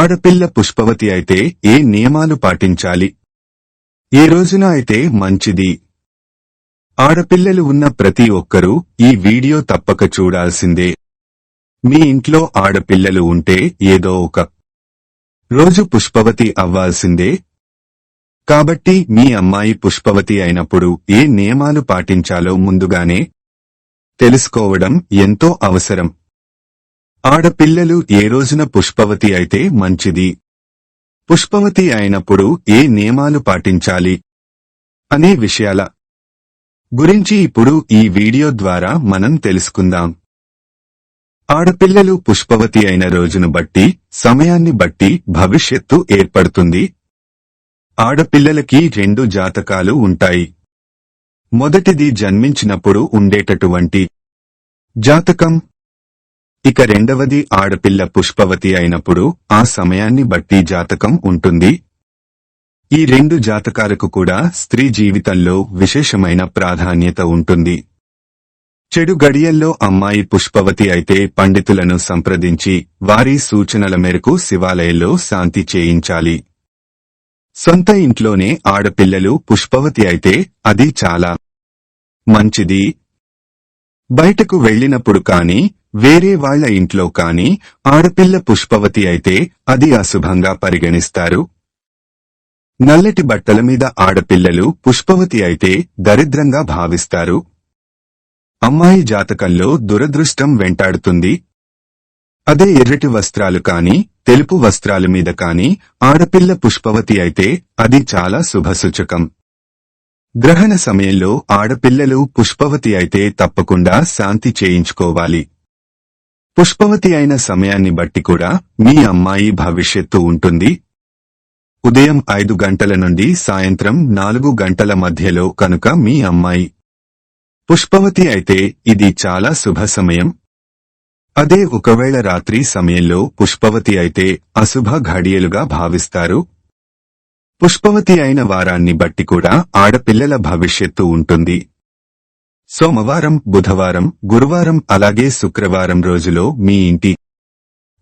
ఆడపిల్ల పుష్పవతి అయితే ఏ నియమాలు పాటించాలి? ఏ రోజున అయితే మంచిది? ఆడపిల్లలు ఉన్న ప్రతి ఒక్కరూ ఈ వీడియో తప్పక చూడాల్సిందే. మీ ఇంట్లో ఆడపిల్లలు ఉంటే ఏదో ఒక రోజు పుష్పవతి అవ్వాల్సిందే. కాబట్టి మీ అమ్మాయి పుష్పవతి అయినప్పుడు ఏ నియమాలు పాటించాలో ముందుగానే తెలుసుకోవడం ఎంతో అవసరం. ఆడపిల్లలు ఏ రోజున పుష్పవతి అయితే మంచిది? పుష్పవతి అయినప్పుడు ఏ నియమాలు పాటించాలి? అనే విషయాల గురించి ఇప్పుడు ఈ వీడియో ద్వారా మనం తెలుసుకుందాం. ఆడపిల్లలు పుష్పవతి అయిన రోజును బట్టి సమయాన్ని బట్టి భవిష్యత్తు ఏర్పడుతుంది. ఆడపిల్లలకి రెండు జాతకాలు ఉంటాయి. మొదటిది జన్మించినప్పుడు ఉండేటటువంటి జాతకం ఇక రెండవది ఆడపిల్ల పుష్పవతి అయినప్పుడు ఆ సమయాన్ని బట్టి జాతకం ఉంటుంది. ఈ రెండు జాతకాలకు కూడా స్త్రీ జీవితంలో విశేషమైన ప్రాధాన్యత ఉంటుంది. చెడు గడియల్లో అమ్మాయి పుష్పవతి అయితే పండితులను సంప్రదించి వారి సూచనల మేరకు శివాలయంలో శాంతి చేయించాలి. సొంత ఇంట్లోనే ఆడపిల్లలు పుష్పవతి అయితే అది చాలా మంచిది. బయటకు వెళ్ళినప్పుడు కాని వేరే వాళ్ళ ఇంట్లో కాని ఆడపిల్ల పుష్పవతి అయితే అది అశుభంగా పరిగణిస్తారు. నల్లటి బట్టల మీద ఆడపిల్లలు పుష్పవతి అయితే దరిద్రంగా భావిస్తారు. అమ్మాయి జాతకంలో దురదృష్టం వెంటాడుతుంది. అదే ఎర్రటి వస్త్రాలు కాని తెలుపు వస్త్రాల మీద కాని ఆడపిల్ల పుష్పవతి అయితే అది చాలా శుభసూచకం. గ్రహణ సమయంలో ఆడపిల్లలు పుష్పవతి అయితే తప్పకుండా శాంతి చేయించుకోవాలి. పుష్పవతి అయిన సమయాన్ని బట్టి కూడా మీ అమ్మాయి భవిష్యత్తు ఉంటుంది. ఉదయం ఐదు గంటల నుండి సాయంత్రం నాలుగు గంటల మధ్యలో కనుక మీ అమ్మాయి. పుష్పవతి అయితే ఇది చాలా శుభ సమయం. అదే ఒకవేళ రాత్రి సమయంలో పుష్పవతి అయితే అశుభ ఘడియలుగా భావిస్తారు. పుష్పవతి అయిన వారాన్ని బట్టి కూడా ఆడపిల్లల భవిష్యత్తు ఉంటుంది. సోమవారం బుధవారం గురువారం అలాగే శుక్రవారం రోజులో మీ ఇంటి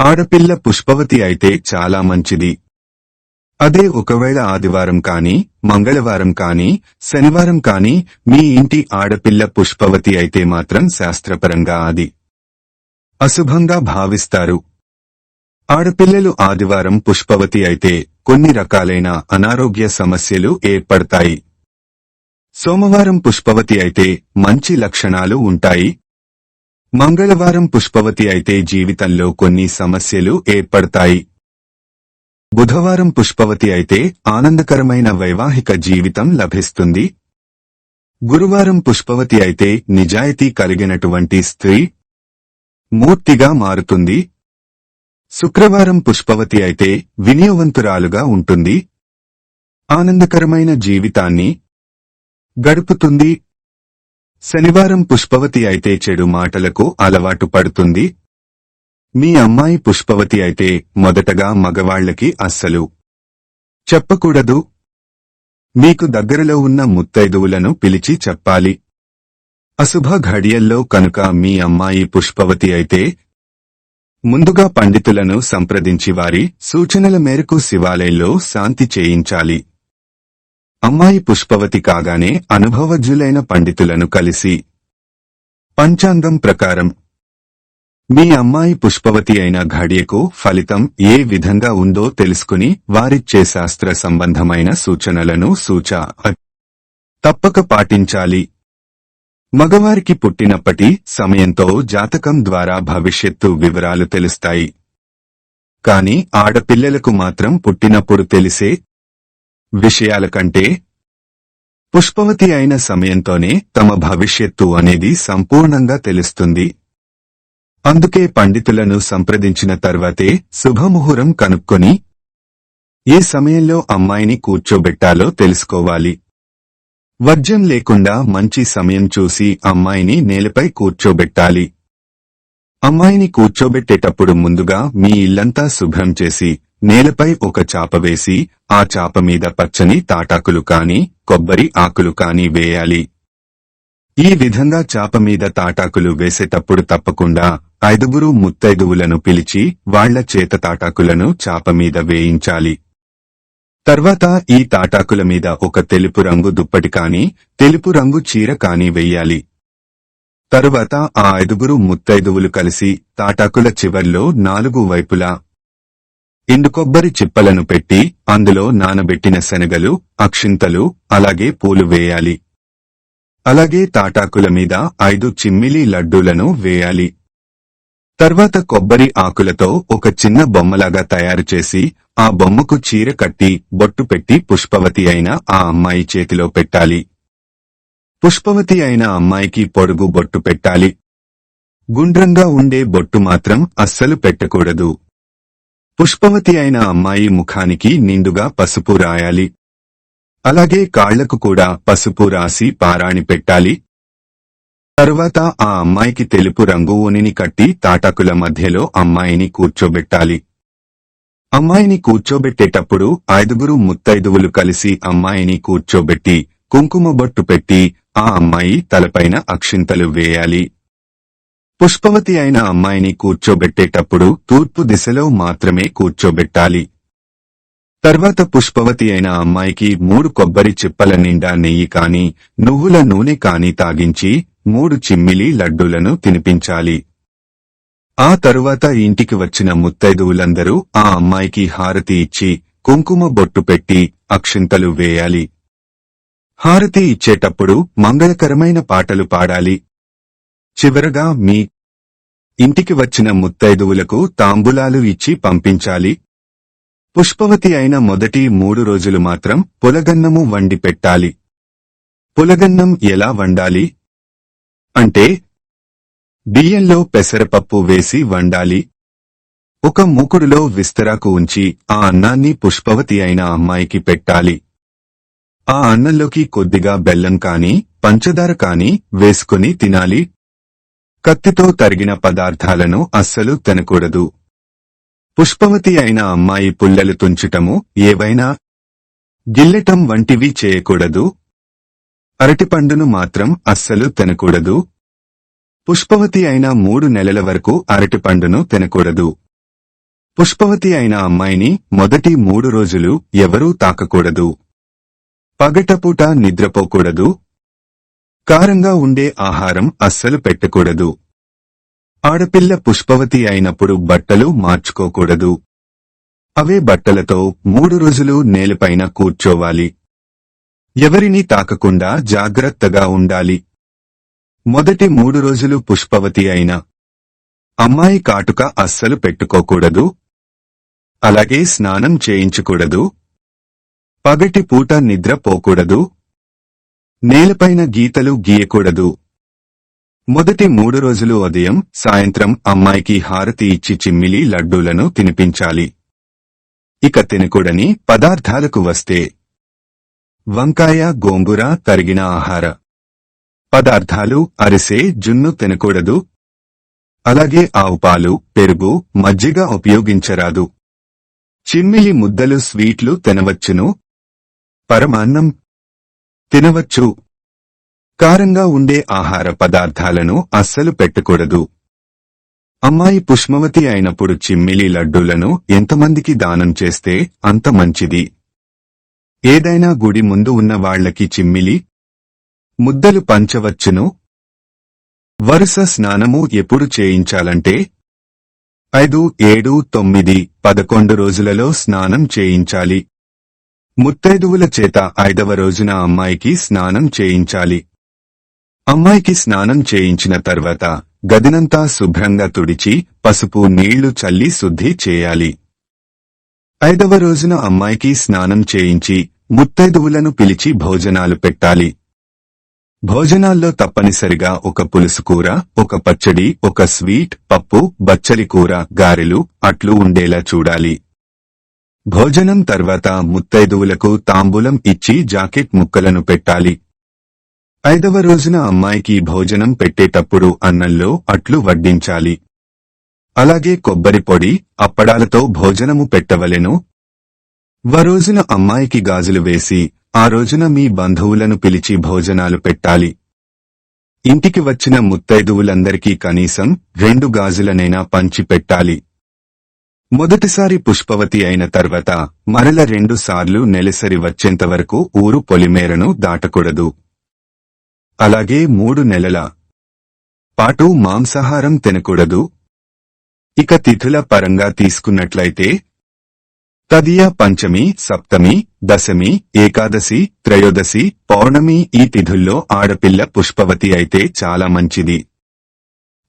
ఆడపిల్ల పుష్పవతి అయితే చాలా మంచిది. అదే ఒకవేళ ఆదివారం కాని మంగళవారం కాని శనివారం కాని మీ ఇంటి ఆడపిల్ల పుష్పవతి అయితే మాత్రం శాస్త్రపరంగా అది అశుభంగా భావిస్తారు. ఆడపిల్లలు ఆదివారం పుష్పవతి అయితే కొన్ని రకాలైన అనారోగ్య సమస్యలు ఏర్పడతాయి. సోమవారం పుష్పవతి అయితే మంచి లక్షణాలు ఉంటాయి. మంగళవారం పుష్పవతి అయితే జీవితంలో కొన్ని సమస్యలు ఏర్పడతాయి. బుధవారం పుష్పవతి అయితే ఆనందకరమైన వైవాహిక జీవితం లభిస్తుంది. గురువారం పుష్పవతి అయితే నిజాయితీ కలిగినటువంటి స్త్రీ మూర్తిగా మారుతుంది. శుక్రవారం పుష్పవతి అయితే వినియోగవంతురాలుగా ఉంటుంది. ఆనందకరమైన జీవితాన్ని గడుపుతుంది. శనివారం పుష్పవతి అయితే చెడు మాటలకు అలవాటు పడుతుంది. మీ అమ్మాయి పుష్పవతి అయితే మొదటగా మగవాళ్ళకి అస్సలు చెప్పకూడదు. మీకు దగ్గరలో ఉన్న ముత్తైదువులను పిలిచి చెప్పాలి. అశుభ ఘడియల్లో కనుక మీ అమ్మాయి పుష్పవతి అయితే ముందుగా పండితులను సంప్రదించి వారి సూచనల మేరకు శివాలయంలో శాంతి చేయించాలి. అమ్మాయి పుష్పవతి కాగానే అనుభవజ్ఞులైన పండితులను కలిసి. పంచాంగం ప్రకారం. మీ అమ్మాయి పుష్పవతి అయిన ఘడియకు ఫలితం ఏ విధంగా ఉందో తెలుసుకుని వారిచ్చే శాస్త్ర సంబంధమైన సూచనలను సూచ. తప్పక పాటించాలి. మగవారికి పుట్టినప్పటి సమయంతో జాతకం ద్వారా భవిష్యత్తు వివరాలు తెలుస్తాయి. కాని ఆడపిల్లలకు మాత్రం పుట్టినప్పుడు తెలిసే విషయాల కంటే పుష్పవతి అయిన సమయంతోనే తమ భవిష్యత్తు అనేది సంపూర్ణంగా తెలుస్తుంది. అందుకే పండితులను సంప్రదించిన తర్వాతే శుభముహూరం కనుక్కొని ఏ సమయంలో అమ్మాయిని కూర్చోబెట్టాలో తెలుసుకోవాలి. వర్జం లేకుండా మంచి సమయం చూసి అమ్మాయిని నేలపై కూర్చోబెట్టాలి. అమ్మాయిని కూర్చోబెట్టేటప్పుడు ముందుగా మీ ఇల్లంతా శుభ్రం చేసి నేలపై ఒక చాప వేసి ఆ చాప మీద పచ్చని తాటాకులు కాని కొబ్బరి ఆకులు కాని వేయాలి. ఈ విధంగా చాప మీద తాటాకులు వేసేటప్పుడు తప్పకుండా ఐదుగురు ముత్తైదువులను పిలిచి వాళ్ళ చేత తాటాకులను చాప మీద వేయించాలి. తర్వాత ఈ తాటాకుల మీద ఒక తెలుపు రంగు దుప్పటి కాని తెలుపు రంగు చీర కాని వెయ్యాలి తరువాత ఆ ఐదుగురు ముత్తైదువులు కలిసి తాటాకుల చివర్లో నాలుగు వైపులా ఎండుకొబ్బరి చిప్పలను పెట్టి అందులో నానబెట్టిన శనగలు అక్షింతలు అలాగే పూలు వేయాలి. అలాగే తాటాకుల మీద ఐదు చిమ్మిలి లడ్డూలను వేయాలి. తర్వాత కొబ్బరి ఆకులతో ఒక చిన్న బొమ్మలాగా తయారు చేసి ఆ బొమ్మకు చీర కట్టి బొట్టు పెట్టి పుష్పవతి అయిన ఆ అమ్మాయి చేతిలో పెట్టాలి. పుష్పవతి అయిన అమ్మాయికి పొడుగు బొట్టు పెట్టాలి. గుండ్రంగా ఉండే బొట్టు మాత్రం అస్సలు పెట్టకూడదు. పుష్పవతి అయిన అమ్మాయి ముఖానికి నిండుగా పసుపు రాయాలి. అలాగే కాళ్ళకు కూడా పసుపు రాసి పారాణి పెట్టాలి. తరువాత ఆ అమ్మాయికి తెలుపు రంగు ఉనిని కట్టి తాటాకుల మధ్యలో అమ్మాయిని కూర్చోబెట్టాలి. అమ్మాయిని కూర్చోబెట్టేటప్పుడు ఐదుగురు ముత్తైదువులు కలిసి అమ్మాయిని కూర్చోబెట్టి కుంకుమ బొట్టు పెట్టి ఆ అమ్మాయి తలపైన అక్షింతలు వేయాలి. పుష్పవతి అయిన అమ్మాయిని కూర్చోబెట్టేటప్పుడు తూర్పు దిశలో మాత్రమే కూర్చోబెట్టాలి. తర్వాత పుష్పవతి అయిన అమ్మాయికి మూడు కొబ్బరి చిప్పల నిండా నెయ్యి కాని నువ్వుల నూనె కాని తాగించి మూడు చిమ్మిలి లడ్డూలను తినిపించాలి. ఆ తరువాత ఇంటికి వచ్చిన ముత్తైదువులందరూ ఆ అమ్మాయికి హారతి ఇచ్చి కుంకుమ బొట్టు పెట్టి అక్షింతలు వేయాలి. హారతి ఇచ్చేటప్పుడు మంగళకరమైన పాటలు పాడాలి. చివరగా మీ ఇంటికి వచ్చిన ముత్తైదువులకు తాంబూలాలు ఇచ్చి పంపించాలి. పుష్పవతి అయిన మొదటి మూడు రోజులు మాత్రం పులగన్నము వండి పెట్టాలి. పులగన్నం ఎలా వండాలి? అంటే బియ్యంలో పెసరపప్పు వేసి వండాలి. ఒక మూకుడులో విస్తరాకు ఉంచి ఆ అన్నాన్ని పుష్పవతి అయిన అమ్మాయికి పెట్టాలి. ఆ అన్నంలోకి కొద్దిగా బెల్లం కాని పంచదార కాని వేసుకుని తినాలి. కత్తితో తరిగిన పదార్థాలను అస్సలు తినకూడదు. పుష్పవతి అయిన అమ్మాయి పుల్లలు తుంచటము ఏవైనా? గిల్లటం వంటివి చేయకూడదు. అరటిపండును మాత్రం అస్సలు తినకూడదు. పుష్పవతి అయిన మూడు నెలల వరకు అరటిపండును తినకూడదు. పుష్పవతి అయిన అమ్మాయిని మొదటి మూడు రోజులు ఎవరూ తాకకూడదు. పగటపూట నిద్రపోకూడదు. కారంగా ఉండే ఆహారం అస్సలు పెట్టకూడదు. ఆడపిల్ల పుష్పవతి అయినప్పుడు బట్టలు మార్చుకోకూడదు. అవే బట్టలతో మూడు రోజులు నేలపైన కూర్చోవాలి. ఎవరిని తాకకుండా జాగ్రత్తగా ఉండాలి. మొదటి మూడు రోజులు పుష్పవతి అయిన అమ్మాయి కాటుక అస్సలు పెట్టుకోకూడదు. అలాగే స్నానం చేయించకూడదు. పగటి పూట నిద్రపోకూడదు నేలపైన గీతలు గీయకూడదు. మొదటి మూడు రోజులు ఉదయం సాయంత్రం అమ్మాయికి హారతి ఇచ్చి చిమ్మిలి లడ్డూలను తినిపించాలి. ఇక తినకూడని పదార్థాలకు వస్తే. వంకాయ గోంగూర తరిగిన ఆహార. పదార్థాలు అరిసే జున్ను తినకూడదు. అలాగే ఆవు పాలు పెరుగు మజ్జిగ ఉపయోగించరాదు. చిమ్మిలి ముద్దలు స్వీట్లు తినవచ్చును. పరమాన్నం తినవచ్చు. కారంగా ఉండే ఆహార పదార్థాలను అస్సలు పెట్టకూడదు. అమ్మాయి పుష్మవతి అయినప్పుడు చిమ్మిలి లడ్డూలను ఎంతమందికి దానం చేస్తే అంత మంచిది. ఏదైనా గుడి ముందు ఉన్న వాళ్ళకి చిమ్మిలి ముద్దలు పంచవచ్చును. వరుస స్నానము ఎప్పుడు చేయించాలంటే ఐదు ఏడు తొమ్మిది పదకొండు రోజులలో స్నానం చేయించాలి. ముత్తైదువుల చేత ఐదవ రోజున అమ్మాయికి స్నానం చేయించాలి. అమ్మాయికి స్నానం చేయించిన తర్వాత గదినంతా శుభ్రంగా తుడిచి పసుపు నీళ్ళు చల్లి శుద్ధి చేయాలి. ఐదవ రోజున అమ్మాయికి స్నానం చేయించి ముత్తైదువులను పిలిచి భోజనాలు పెట్టాలి. భోజనాల్లో తప్పనిసరిగా ఒక పులుసు కూర ఒక పచ్చడి ఒక స్వీట్ పప్పు బచ్చలి కూర గారెలు అట్లు ఉండేలా చూడాలి. భోజనం తర్వాత ముత్తైదువులకు తాంబూలం ఇచ్చి జాకెట్ ముక్కలను పెట్టాలి. ఐదవ రోజున అమ్మాయికి భోజనం పెట్టేటప్పుడు అన్నంలో అట్లు వడ్డించాలి. అలాగే కొబ్బరి పొడి అప్పడాలతో భోజనము పెట్టవలెను. వరోజున అమ్మాయికి గాజులు వేసి ఆ రోజున మీ బంధువులను పిలిచి భోజనాలు పెట్టాలి. ఇంటికి వచ్చిన ముత్తైదువులందరికీ కనీసం రెండు గాజులనైనా పంచి పెట్టాలి మొదటిసారి పుష్పవతి అయిన తర్వాత మరల రెండు సార్లు నెలసరి వచ్చేంతవరకు ఊరు పొలిమేరను దాటకూడదు. అలాగే మూడు నెలల పాటు మాంసాహారం తినకూడదు. ఇక తిథుల పరంగా తీసుకున్నట్లయితే తదియ పంచమి సప్తమి దశమి ఏకాదశి త్రయోదశి పౌర్ణమి ఈ తిథుల్లో ఆడపిల్ల పుష్పవతి అయితే చాలా మంచిది.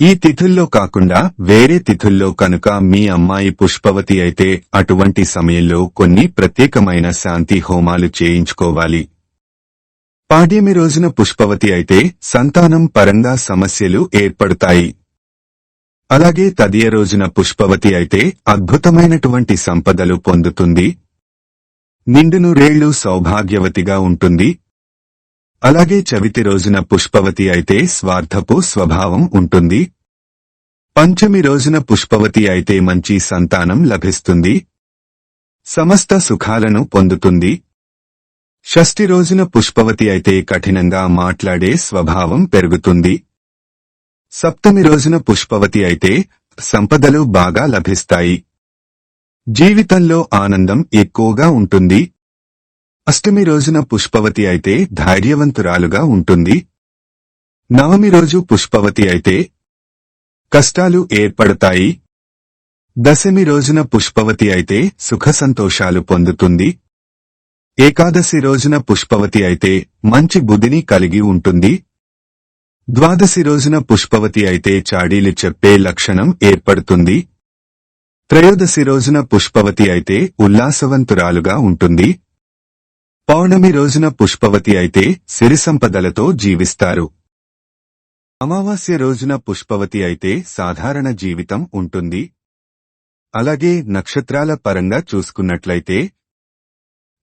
ఈ తిథుల్లో కాకుండా వేరే తిథుల్లో కనుక మీ అమ్మాయి పుష్పవతి అయితే అటువంటి సమయంలో కొన్ని ప్రత్యేకమైన శాంతి హోమాలు చేయించుకోవాలి. పాడ్యమి రోజున పుష్పవతి అయితే సంతానం పరంగా సమస్యలు ఏర్పడతాయి. అలాగే తదియ రోజున పుష్పవతి అయితే అద్భుతమైనటువంటి సంపదలు పొందుతుంది. నిండును రేళ్ళు సౌభాగ్యవతిగా ఉంటుంది. అలాగే చవితి రోజున పుష్పవతి అయితే స్వార్థపు స్వభావం ఉంటుంది. పంచమి రోజున పుష్పవతి అయితే మంచి సంతానం లభిస్తుంది. సమస్త సుఖాలను పొందుతుంది. షష్ఠి రోజున పుష్పవతి అయితే కఠినంగా మాట్లాడే స్వభావం పెరుగుతుంది. సప్తమి రోజున పుష్పవతి అయితే సంపదలు బాగా లభిస్తాయి. జీవితంలో ఆనందం ఎక్కువగా ఉంటుంది. అష్టమి రోజున పుష్పవతి అయితే ధైర్యవంతురాలుగా ఉంటుంది. నవమి రోజు పుష్పవతి అయితే కష్టాలు ఏర్పడతాయి. దశమి రోజున పుష్పవతి అయితే సుఖ సంతోషాలు పొందుతుంది. ఏకాదశి రోజున పుష్పవతి అయితే మంచి బుద్ధిని కలిగి ఉంటుంది. ద్వాదశి రోజున పుష్పవతి అయితే చాడీలు చెప్పే లక్షణం ఏర్పడుతుంది. త్రయోదశి రోజున పుష్పవతి అయితే ఉల్లాసవంతురాలుగా ఉంటుంది. పౌర్ణమి రోజున పుష్పవతి అయితే సిరి సంపదలతో జీవిస్తారు. అమావాస్య రోజున పుష్పవతి అయితే సాధారణ జీవితం ఉంటుంది. అలాగే నక్షత్రాల పరంగా చూసుకున్నట్లయితే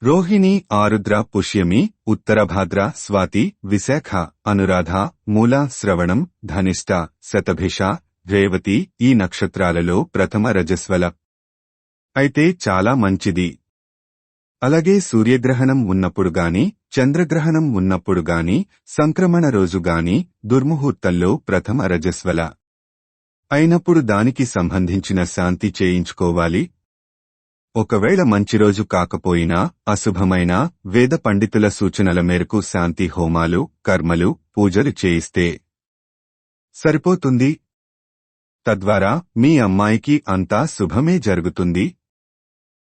రోహిణి ఆరుద్ర పుష్యమి ఉత్తరభాద్ర స్వాతి విశాఖ అనురాధ మూల శ్రవణం ధనిష్ట శతభిష రేవతి ఈ నక్షత్రాలలో ప్రథమ రజస్వల. అయితే చాలా మంచిది. అలాగే సూర్యగ్రహణం ఉన్నప్పుడు గాని చంద్రగ్రహణం ఉన్నప్పుడు గాని సంక్రమణ రోజు గాని దుర్ముహూర్తంలో ప్రథమ రజస్వల. అయినప్పుడు దానికి సంబంధించిన శాంతి చేయించుకోవాలి. ఒకవేళ మంచి రోజు కాకపోయినా అశుభమైన వేద పండితుల సూచనల మేరకు శాంతి హోమాలు కర్మలు పూజలు చేయిస్తే. సరిపోతుంది. తద్వారా మీ అమ్మాయికి అంతా శుభమే జరుగుతుంది.